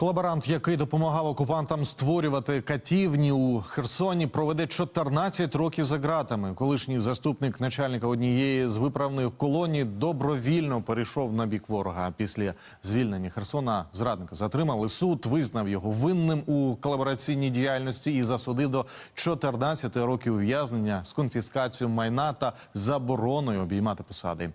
Колаборант, який допомагав окупантам створювати катівні у Херсоні, проведе 14 років за ґратами. Колишній заступник начальника однієї з виправних колоній добровільно перейшов на бік ворога. Після звільнення Херсона зрадника затримали. Суд визнав його винним у колабораційній діяльності і засудив до 14 років ув'язнення з конфіскацією майна та забороною обіймати посади.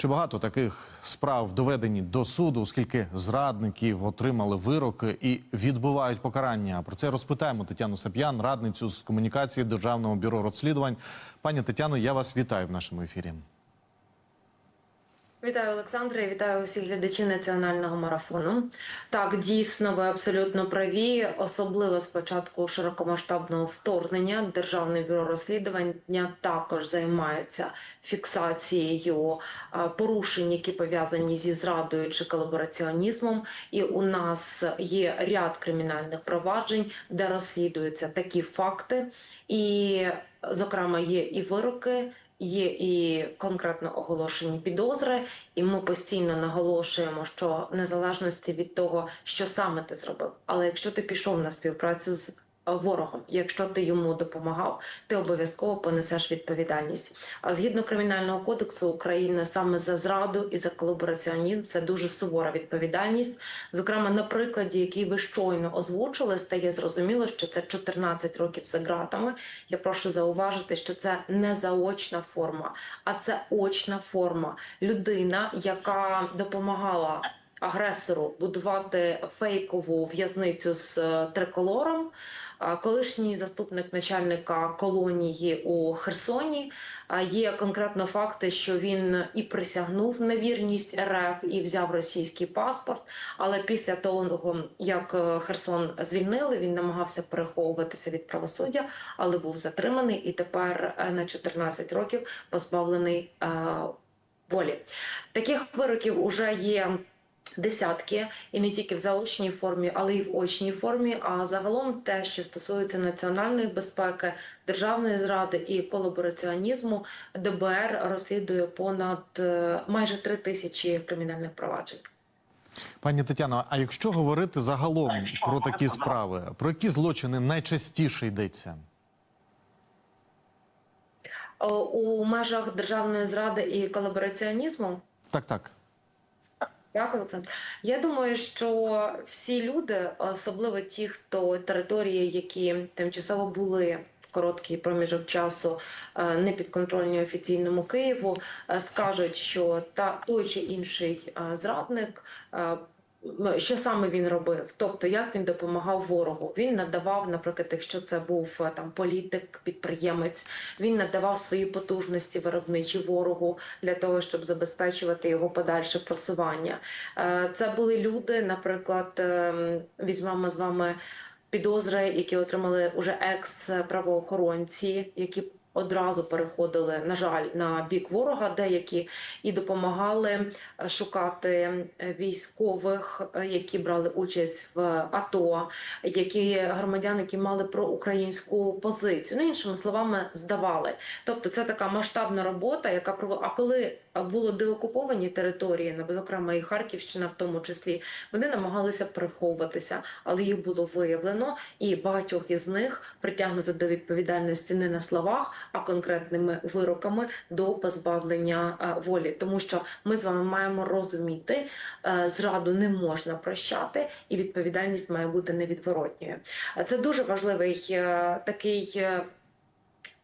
Чи багато таких справ доведені до суду, оскільки зрадників отримали вироки і відбувають покарання? Про це розпитаємо Тетяну Сап'ян, радницю з комунікації Державного бюро розслідувань. Пані Тетяно, я вас вітаю в нашому ефірі. Вітаю, Олександре, вітаю усіх глядачів національного марафону. Так, дійсно, ви абсолютно праві, особливо з початку широкомасштабного вторгнення. Державне бюро розслідування також займається фіксацією порушень, які пов'язані зі зрадою чи колабораціонізмом. І у нас є ряд кримінальних проваджень, де розслідуються такі факти, і, зокрема, є і вироки. Є і конкретно оголошені підозри, і ми постійно наголошуємо, що незалежності від того, що саме ти зробив, але якщо ти пішов на співпрацю з ворогом, якщо ти йому допомагав, ти обов'язково понесеш відповідальність. А згідно кримінального кодексу України саме за зраду і за колабораціонізм це дуже сувора відповідальність. Зокрема, на прикладі, який ви щойно озвучили, стає зрозуміло, що це 14 років за ґратами. Я прошу зауважити, що це не заочна форма, а це очна форма. Людина, яка допомагала агресору будувати фейкову в'язницю з е, триколором. Колишній заступник начальника колонії у Херсоні. Є конкретно факти, що він і присягнув на вірність РФ і взяв російський паспорт. Але після того, як е, Херсон звільнили, він намагався переховуватися від правосуддя, але був затриманий і тепер е, на 14 років позбавлений е, волі. Таких вироків уже є. Десятки і не тільки в заочній формі, але й в очній формі. А загалом те, що стосується національної безпеки, державної зради і колабораціонізму, ДБР розслідує понад е, майже три тисячі кримінальних проваджень. Пані Тетяно, а якщо говорити загалом про такі справи, про які злочини найчастіше йдеться? Е, У межах державної зради і колабораціонізму Так, так. Так, Олександр. Я думаю, що всі люди, особливо ті, хто території, які тимчасово були короткий проміжок часу е, не підконтрольні офіційному Києву, е, скажуть, що та той чи інший е, зрадник. Е, що саме він робив? Тобто, як він допомагав ворогу? Він надавав, наприклад, якщо це був е, там політик, підприємець, він надавав свої потужності виробничі ворогу для того, щоб забезпечувати його подальше просування. Е, Це були люди, наприклад, ем, візьмемо з вами підозри, які отримали уже екс-правоохоронці, які одразу переходили, на жаль, на бік ворога, деякі і допомагали е, шукати е, військових, е, які брали участь в АТО, які громадяни, які мали проукраїнську позицію. Ну, іншими словами, здавали. Тобто, це така масштабна робота, яка. А коли було деокуповані території, зокрема і Харківщина, в тому числі, вони намагалися переховуватися, але їх було виявлено, і багатьох із них притягнуто до відповідальності не на словах, а конкретними вироками до позбавлення е, волі. Тому що ми з вами маємо розуміти, е, зраду не можна прощати, і відповідальність має бути невідворотньою. Е, Це дуже важливий е, такий.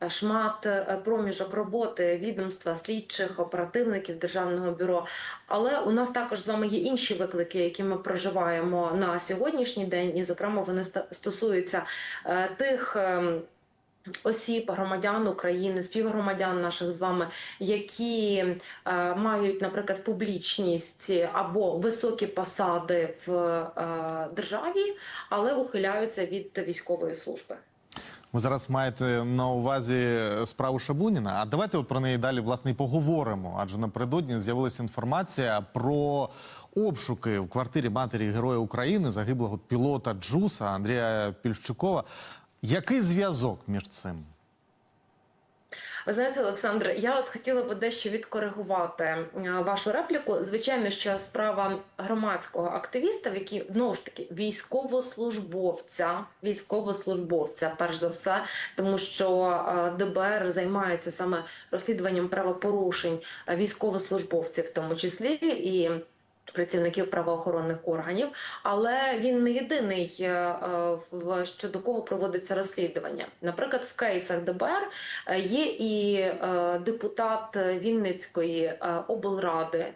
Шмат е, проміжок роботи відомства, слідчих, оперативників державного бюро. Але у нас також з вами є інші виклики, які ми проживаємо на сьогоднішній день, і зокрема вони стосуються е, тих. ем, Осіб, громадян України, співгромадян наших з вами, які е, мають, наприклад, публічність або високі посади в е, державі, але ухиляються від військової служби. Ви зараз маєте на увазі справу Шабуніна. А давайте от про неї далі власне і поговоримо. Адже напередодні з'явилася інформація про обшуки в квартирі матері Героя України, загиблого пілота Джуса Андрія Пільщукова. Який зв'язок між цим? Ви знаєте, Олександр, я от хотіла би дещо відкоригувати е, вашу репліку. Звичайно, що справа громадського активіста, який знову ж таки військовослужбовця, військовослужбовця, перш за все, тому що е, ДБР займається саме розслідуванням правопорушень військовослужбовців, в тому числі і. Працівників правоохоронних органів, але він не єдиний е, е, щодо кого проводиться розслідування. Наприклад, в кейсах ДБР е, є і депутат Вінницької облради.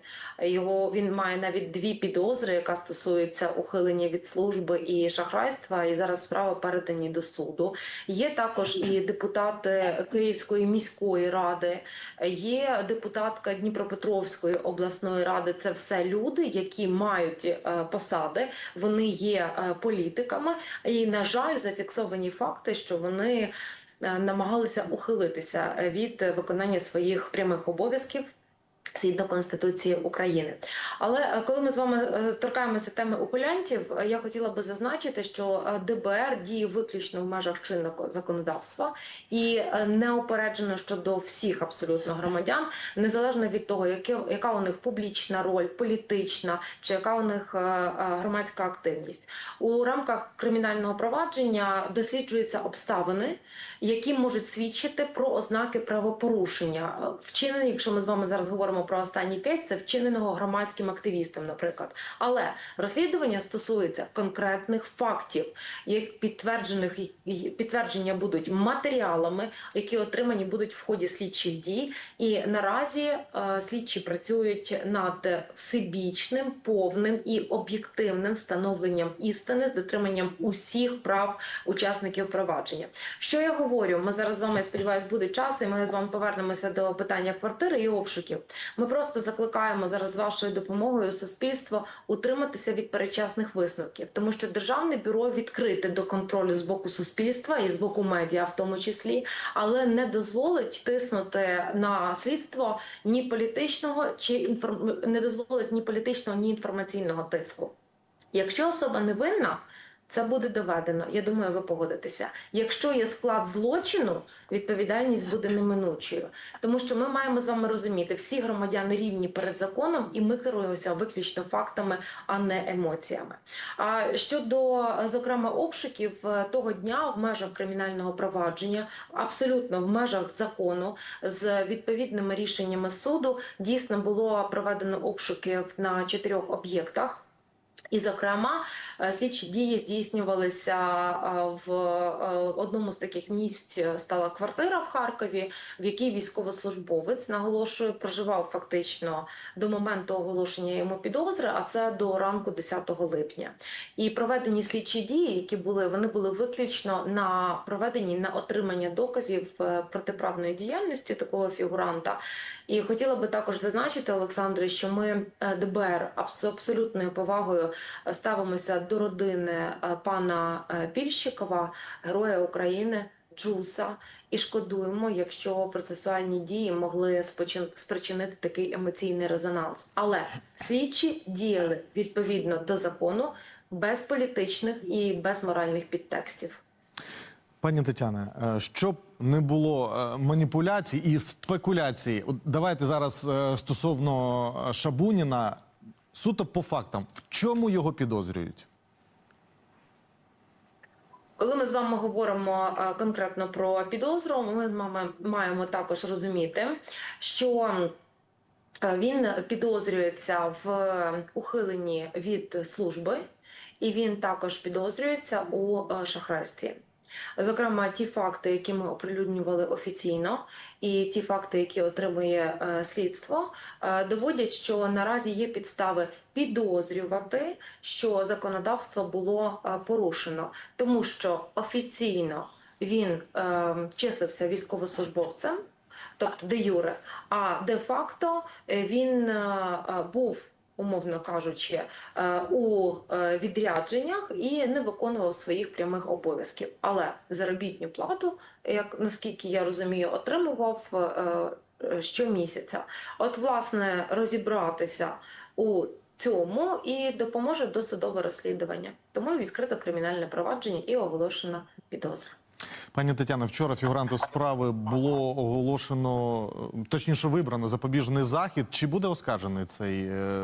Його він має навіть дві підозри, яка стосується ухилення від служби і шахрайства. І зараз справа передані до суду. Є також і депутати Київської міської ради, є депутатка Дніпропетровської обласної ради. Це все люди, які мають е, посади, вони є е, політиками, і на жаль, зафіксовані факти, що вони е, намагалися ухилитися від виконання своїх прямих обов'язків. Згідно Конституції України, але е, коли ми з вами е, торкаємося теми ухилянтів, е, я хотіла би зазначити, що ДБР діє виключно в межах чинного законодавства і неопереджено щодо всіх абсолютно громадян, незалежно від того, яка у них публічна роль, політична чи яка у них громадська активність. У рамках кримінального провадження досліджуються обставини, які можуть свідчити про ознаки правопорушення, вчинені, якщо ми з вами зараз говоримо про останній кейс, це вчиненого громадським активістом, наприклад. Але розслідування стосується конкретних фактів, як підтверджених підтвердження будуть матеріалами, які отримані будуть в ході слідчих дій. І наразі е, слідчі працюють над всебічним, повним і об'єктивним встановленням істини з дотриманням усіх прав учасників провадження. Що я говорю? Ми зараз з вами я сподіваюся, буде час, і ми з вами повернемося до питання квартири і обшуків. Ми просто закликаємо зараз вашою допомогою суспільство утриматися від перечасних висновків, тому що державне бюро відкрите до контролю з боку суспільства і з боку медіа, в тому числі, але не дозволить тиснути на слідство ні політичного чи інформ... не дозволить ні політичного, ні інформаційного тиску. Якщо особа невинна, це буде доведено. Я думаю, ви погодитеся. Якщо є склад злочину, відповідальність буде неминучою, тому що ми маємо з вами розуміти, всі громадяни рівні перед законом, і ми керуємося виключно фактами, а не емоціями. А щодо зокрема обшуків е, того дня в межах кримінального провадження, абсолютно в межах закону, з відповідними рішеннями суду, дійсно було проведено обшуки на чотирьох об'єктах. І, зокрема, е, слідчі дії здійснювалися е, в е, одному з таких місць. Стала квартира в Харкові, в якій військовослужбовець наголошую, проживав фактично до моменту оголошення йому підозри, а це до ранку 10 липня. І проведені слідчі дії, які були, вони були виключно на проведені на отримання доказів протиправної діяльності такого фігуранта. І хотіла би також зазначити, Олександре, що ми ДБР абс- абсолютною повагою е, ставимося до родини е, пана е, Пільщикова, героя України. Джуса і шкодуємо, якщо процесуальні дії могли спричинити такий емоційний резонанс. Але слідчі діяли відповідно до закону без політичних і без моральних підтекстів. Пані Тетяне, щоб не було маніпуляцій і спекуляцій, давайте зараз стосовно Шабуніна, суто по фактам, в чому його підозрюють? Коли ми з вами говоримо е, конкретно про підозру, ми з вами маємо також розуміти, що е, він підозрюється в ухиленні від служби, і він також підозрюється у е, шахрайстві. Зокрема, ті факти, які ми оприлюднювали офіційно, і ті факти, які отримує е, слідство, е, доводять, що наразі є підстави підозрювати, що законодавство було е, порушено, тому що офіційно він числився військовослужбовцем, тобто де юре, а де факто він був. Умовно кажучи, е, у е, відрядженнях і не виконував своїх прямих обов'язків. Але заробітню плату, як наскільки я розумію, отримував е, щомісяця. От, власне, розібратися у цьому і допоможе досудове розслідування. Тому відкрито кримінальне провадження і оголошена підозра. Пані Тетяно, вчора фігуранту справи було оголошено, е, точніше вибрано запобіжний захід. Чи буде оскаржений цей е,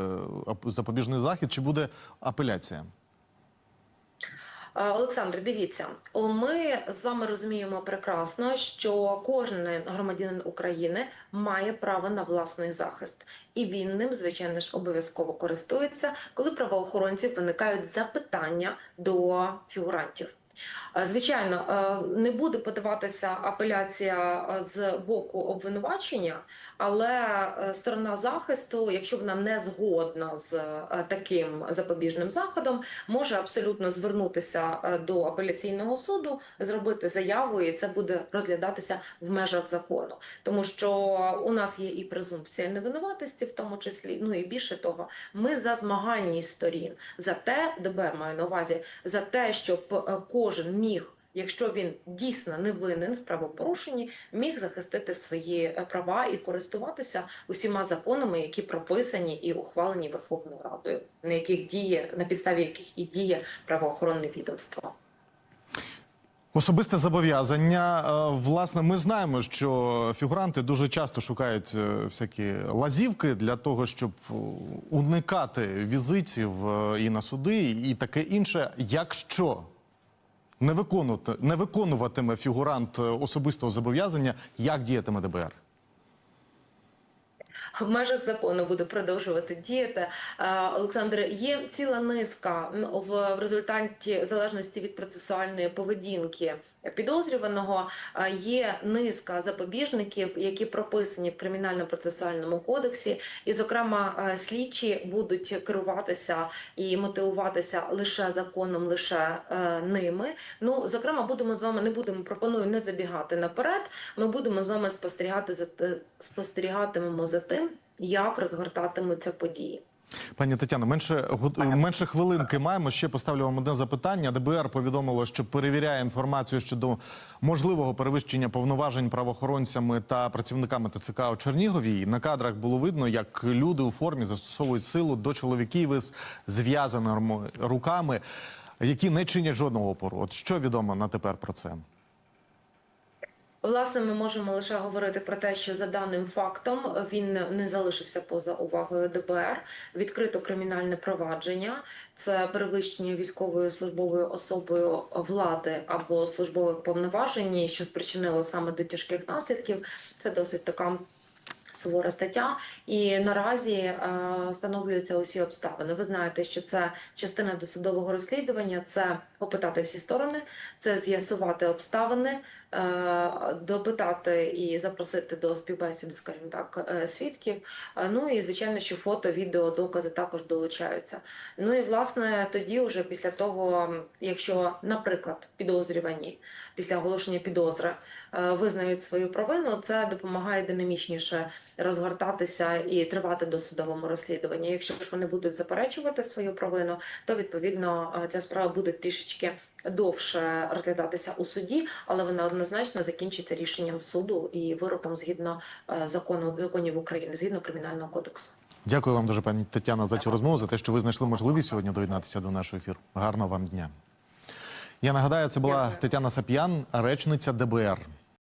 запобіжний захід, чи буде апеляція? Е, Олександр, дивіться, ми з вами розуміємо прекрасно, що кожен громадянин України має право на власний захист, і він ним, звичайно ж, обов'язково користується, коли правоохоронців виникають запитання до фігурантів. Е, Звичайно, е, не буде подаватися апеляція е, з боку обвинувачення, але е, сторона захисту, якщо вона не згодна з е, таким запобіжним заходом, може абсолютно звернутися е, до апеляційного суду, зробити заяву, і це буде розглядатися в межах закону, тому що у нас є і презумпція невинуватості, в тому числі. Ну і більше того, ми за змагальність сторін, за те, ДБР маю на увазі, за те, щоб кожен міг. Якщо він дійсно не винен в правопорушенні, міг захистити свої е, права і користуватися усіма законами, які прописані і ухвалені Верховною Радою, на яких діє на підставі яких і діє правоохоронне відомство. Особисте зобов'язання. Е, Власне, ми знаємо, що фігуранти дуже часто шукають е, всякі лазівки для того, щоб уникати візитів і на суди, і таке інше. Якщо не виконувати, не виконуватиме фігурант е, особистого зобов'язання, як діятиме ДБР? в межах закону буде продовжувати діяти. Е, Олександр, є ціла низка в результаті в залежності від процесуальної поведінки підозрюваного. е, Є низка запобіжників, які прописані в кримінально-процесуальному кодексі, і, зокрема, е, слідчі будуть керуватися і мотивуватися лише законом, лише е, ними. Ну, зокрема, будемо з вами не будемо пропоную не забігати наперед. Ми будемо з вами спостерігати за спостерігатимемо за тим, як розгортатимуться події. Пані Тетяно, менше менше хвилинки маємо. Ще поставлю вам одне запитання. ДБР повідомило, що перевіряє інформацію щодо можливого перевищення повноважень правоохоронцями та працівниками ТЦК у Чернігові. І на кадрах було видно, як люди у формі застосовують силу до чоловіків із зв'язаними руками, які не чинять жодного опору. От що відомо на тепер про це? Власне, ми можемо лише говорити про те, що за даним фактом він не залишився поза увагою ДБР. Відкрито кримінальне провадження. Це перевищення військовою службовою особою влади або службових повноважень, що спричинило саме до тяжких наслідків. Це досить така. Сувора стаття, і наразі е, встановлюються усі обставини. Ви знаєте, що це частина досудового розслідування, це опитати всі сторони, це з'ясувати обставини, е, допитати і запросити до співбесіди, скажімо так, е, свідків. Ну і звичайно, що фото, відео, докази також долучаються. Ну і власне тоді, вже після того, якщо, наприклад, підозрювані після оголошення підозри е, визнають свою провину, це допомагає динамічніше розгортатися і тривати до судовому розслідуванні. Якщо ж вони будуть заперечувати свою провину, то відповідно е, ця справа буде трішечки довше розглядатися у суді, але вона однозначно закінчиться рішенням суду і вироком згідно е, закону законів України, згідно кримінального кодексу. Дякую вам дуже, пані Тетяна, за цю розмову, за те, що ви знайшли можливість сьогодні доєднатися до нашого ефіру. Гарного вам дня. Я нагадаю, це була Тетяна Сап'ян, речниця ДБР.